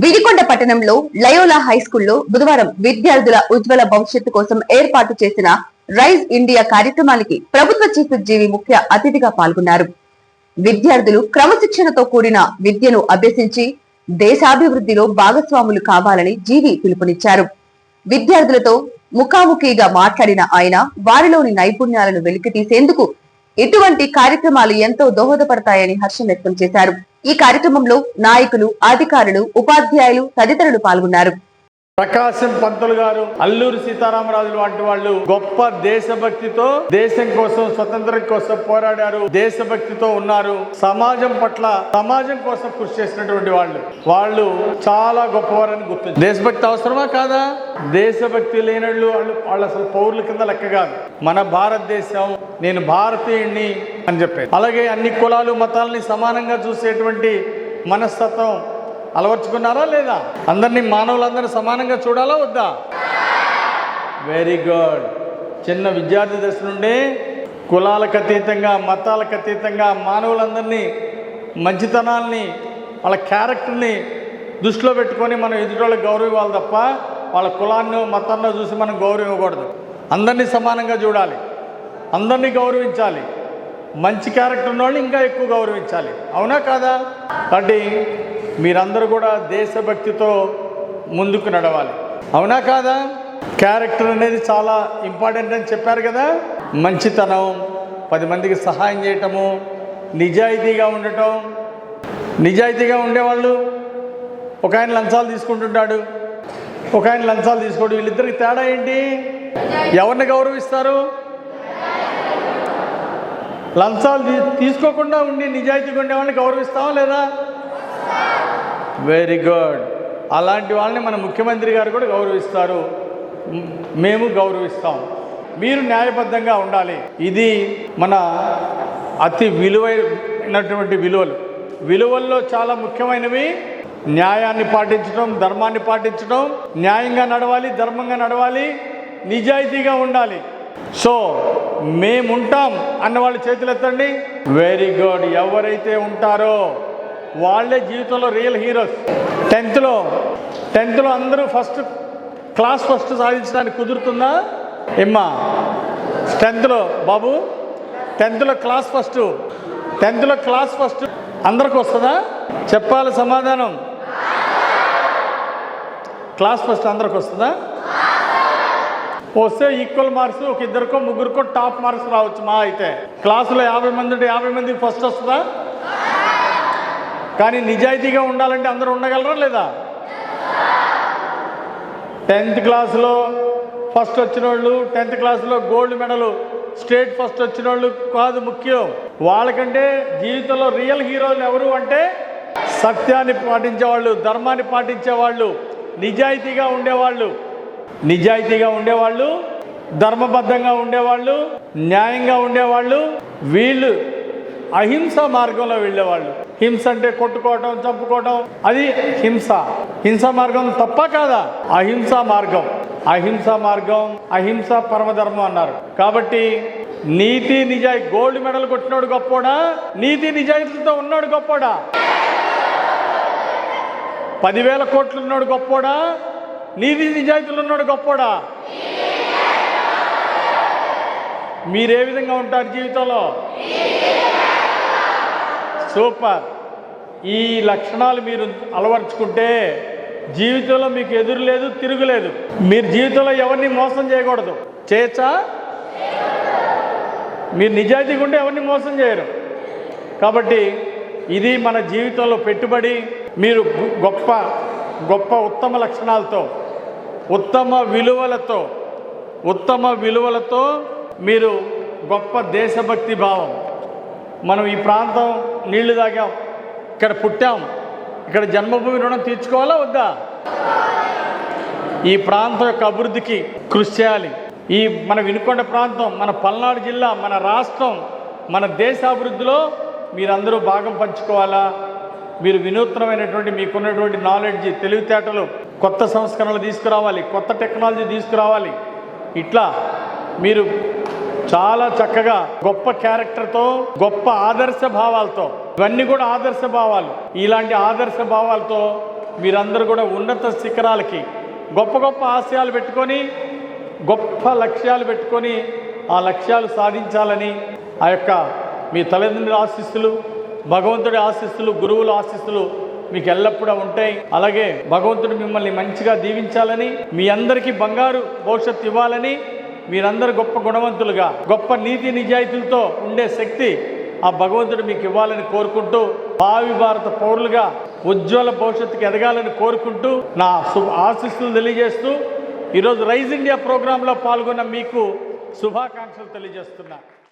విడికొండ పట్టణంలో Loyola high స్కూల్లో బుధవారం విద్యార్థుల ఉజ్వల భవిష్యత్తు కోసం ఏర్పాటు చేసిన రైజ్ ఇండియా కార్యక్రమానికి ప్రభుత్వ చీఫ్ జీవి ముఖ్య అతిథిగా పాల్గొన్నారు. విద్యార్థులు క్రమశిక్షణతో కూడిన విద్యను అభ్యసించి దేశాభివృద్ధిలో భాగస్వాములు కావాలని జీవి పిలుపునిచ్చారు. విద్యార్థులతో ముఖాముఖిగా మాట్లాడిన ఆయన వారిలోని నైపుణ్యాలను వెలికితీసేందుకు ఇటువంటి కార్యక్రమాలు ఎంతో దోహదపడతాయని హర్షం వ్యక్తం చేశారు. ఈ కార్యక్రమంలో నాయకులు అధికారులు ఉపాధ్యాయులు తదితరులు పాల్గొన్నారు. ప్రకాశం పంతులు గారు అల్లూరి సీతారామరాజు వంటి వాళ్ళు గొప్ప దేశభక్తితో దేశం కోసం స్వతంత్రం కోసం పోరాడారు దేశభక్తితో ఉన్నారు. సమాజం పట్ల సమాజం కోసం కృషి చేసినటువంటి వాళ్ళు. వాళ్ళు చాలా గొప్పవారని గుర్తు దేశభక్తి అవసరమా కాదా? దేశభక్తి లేని వాళ్ళు వాళ్ళు అసలు పౌరుల కింద లెక్క కాదు. మన భారతదేశం నేను భారతీయుణ్ణి అని చెప్పారు అలాగే అన్ని కులాలు మతాలని సమానంగా చూసేటువంటి మనస్తత్వం అలవర్చుకున్నారా లేదా? అందరినీ మానవులందరినీ సమానంగా చూడాలా వద్దా? వెరీ గుడ్ చిన్న విద్యార్థి దశ నుండి కులాలకు అతీతంగా మతాలకు అతీతంగా మానవులందరినీ మంచితనాల్ని వాళ్ళ క్యారెక్టర్ని దృష్టిలో పెట్టుకొని మనం ఎదుటోళ్ళకి గౌరవం ఇవ్వాలి తప్ప వాళ్ళ కులాన్నో మతాన్నో చూసి మనం గౌరవం ఇవ్వకూడదు అందరినీ సమానంగా చూడాలి. అందరినీ గౌరవించాలి. మంచి క్యారెక్టర్ ఉన్న వాళ్ళని ఇంకా ఎక్కువ గౌరవించాలి. అవునా కాదా? కాబట్టి మీరందరూ కూడా దేశభక్తితో ముందుకు నడవాలి. అవునా కాదా? క్యారెక్టర్ అనేది చాలా ఇంపార్టెంట్ అని చెప్పారు కదా? మంచితనం పది మందికి సహాయం చేయటము నిజాయితీగా ఉండటం. నిజాయితీగా ఉండేవాళ్ళు ఒక ఆయన లంచాలు తీసుకుంటుంటాడు ఒక ఆయన లంచాలు తీసుకోడు. వీళ్ళిద్దరికి తేడా ఏంటి? ఎవరిని గౌరవిస్తారు? లంచాలు తీసుకోకుండా ఉండి నిజాయితీగా ఉండేవాళ్ళని గౌరవిస్తావా గౌరవిస్తామా లేదా? వెరీ గుడ్ అలాంటి వాళ్ళని మన ముఖ్యమంత్రి గారు కూడా గౌరవిస్తారు. మేము గౌరవిస్తాం. మీరు న్యాయబద్ధంగా ఉండాలి. ఇది మన అతి విలువైనటువంటి విలువలు. విలువల్లో చాలా ముఖ్యమైనవి. న్యాయాన్ని పాటించడం ధర్మాన్ని పాటించడం న్యాయంగా నడవాలి ధర్మంగా నడవాలి నిజాయితీగా ఉండాలి. సో మేముంటాం అన్న వాళ్ళ చేతులు ఎత్తండి వెరీ గుడ్ ఎవరైతే ఉంటారో వాళ్ళే జీవితంలో రియల్ హీరోస్ టెన్త్లో టెన్త్లో అందరూ ఫస్ట్ క్లాస్ ఫస్ట్ సాధించడానికి కుదురుతుందా? ఎమ్మా టెన్త్లో బాబు టెన్త్లో క్లాస్ ఫస్ట్ టెన్త్లో క్లాస్ ఫస్ట్ అందరికి వస్తుందా? చెప్పాలి సమాధానం. క్లాస్ ఫస్ట్ అందరికి వస్తుందా? వస్తే ఈక్వల్ మార్క్స్ ఒక ఇద్దరికో ముగ్గురికో టాప్ మార్క్స్ రావచ్చు మా అయితే. క్లాసులో యాభై మంది ఉంటే యాభై మందికి ఫస్ట్ వస్తుందా? కానీ నిజాయితీగా ఉండాలంటే అందరూ ఉండగలరా లేదా? టెన్త్ క్లాస్లో ఫస్ట్ వచ్చిన వాళ్ళు టెన్త్ క్లాస్లో గోల్డ్ మెడల్ స్టేట్ ఫస్ట్ వచ్చిన వాళ్ళు కాదు ముఖ్యం. వాళ్ళకంటే జీవితంలో రియల్ హీరోలు ఎవరు అంటే సత్యాన్ని పాటించేవాళ్ళు ధర్మాన్ని పాటించేవాళ్ళు నిజాయితీగా ఉండేవాళ్ళు. నిజాయితీగా ఉండేవాళ్ళు ధర్మబద్ధంగా ఉండేవాళ్ళు న్యాయంగా ఉండేవాళ్ళు వీళ్ళు అహింస మార్గంలో వెళ్ళేవాళ్ళు. హింస అంటే కొట్టుకోవటం చంపుకోవటం. అది హింస. హింస మార్గం తప్ప కాదా? అహింస మార్గం. అహింస మార్గం అహింస పరమధర్మం అన్నారు. కాబట్టి నీతి నిజాయి గోల్డ్ మెడల్ కొట్టినోడు గొప్పోడా? నీతి నిజాయితీతో ఉన్నాడు గొప్పోడా? పదివేల కోట్లు ఉన్నాడు గొప్పోడా? నీతి నిజాయితీలు ఉన్నాడు గొప్పోడా? మీరే విధంగా ఉంటారు జీవితంలో? సూపర్. ఈ లక్షణాలు మీరు అలవర్చుకుంటే జీవితంలో మీకు ఎదురు లేదు తిరుగులేదు మీరు జీవితంలో ఎవరిని మోసం చేయకూడదు. చేయచ్చా? మీరు నిజాయితీగా ఉంటే ఎవరిని మోసం చేయరు. కాబట్టి ఇది మన జీవితంలో పెట్టుబడి మీరు గొప్ప గొప్ప ఉత్తమ లక్షణాలతో ఉత్తమ విలువలతో ఉత్తమ విలువలతో మీరు గొప్ప దేశభక్తి భావం. మనం ఈ ప్రాంతం నీళ్ళు తాగాం ఇక్కడ పుట్టాం ఇక్కడ జన్మభూమి రుణం తీర్చుకోవాలా వద్దా? ఈ ప్రాంతం యొక్క అభివృద్ధికి కృషి చేయాలి. ఈ మన వినుకొండ ప్రాంతం మన పల్నాడు జిల్లా మన రాష్ట్రం మన దేశ అభివృద్ధిలో మీరందరూ భాగం పంచుకోవాలా? మీరు వినూత్నమైనటువంటి మీకున్నటువంటి నాలెడ్జ్ తెలివితేటలు కొత్త సంస్కరణలు తీసుకురావాలి కొత్త టెక్నాలజీ తీసుకురావాలి. ఇట్లా మీరు చాలా చక్కగా గొప్ప క్యారెక్టర్తో గొప్ప ఆదర్శ భావాలతో ఇవన్నీ కూడా ఆదర్శ భావాలు. ఇలాంటి ఆదర్శ భావాలతో మీరందరూ కూడా ఉన్నత శిఖరాలకి గొప్ప గొప్ప ఆశయాలు పెట్టుకొని గొప్ప లక్ష్యాలు పెట్టుకొని ఆ లక్ష్యాలు సాధించాలని ఆ యొక్క మీ తల్లిదండ్రుల ఆశీస్సులు భగవంతుడి ఆశీస్సులు గురువుల ఆశీస్సులు మీకు ఎల్లప్పుడూ ఉంటాయి. అలాగే భగవంతుడు మిమ్మల్ని మంచిగా దీవించాలని మీ అందరికీ బంగారు భవిష్యత్తు ఇవ్వాలని మీరందరూ గొప్ప గుణవంతులుగా గొప్ప నీతి నిజాయితీలతో ఉండే శక్తి ఆ భగవంతుడు మీకు ఇవ్వాలని కోరుకుంటూ భావి భారత పౌరులుగా ఉజ్వల భవిష్యత్తుకి ఎదగాలని కోరుకుంటూ నా శుభ ఆశీస్సులు తెలియజేస్తూ ఈరోజు రైజ్ ఇండియా ప్రోగ్రాంలో పాల్గొన్న మీకు శుభాకాంక్షలు తెలియజేస్తున్నా.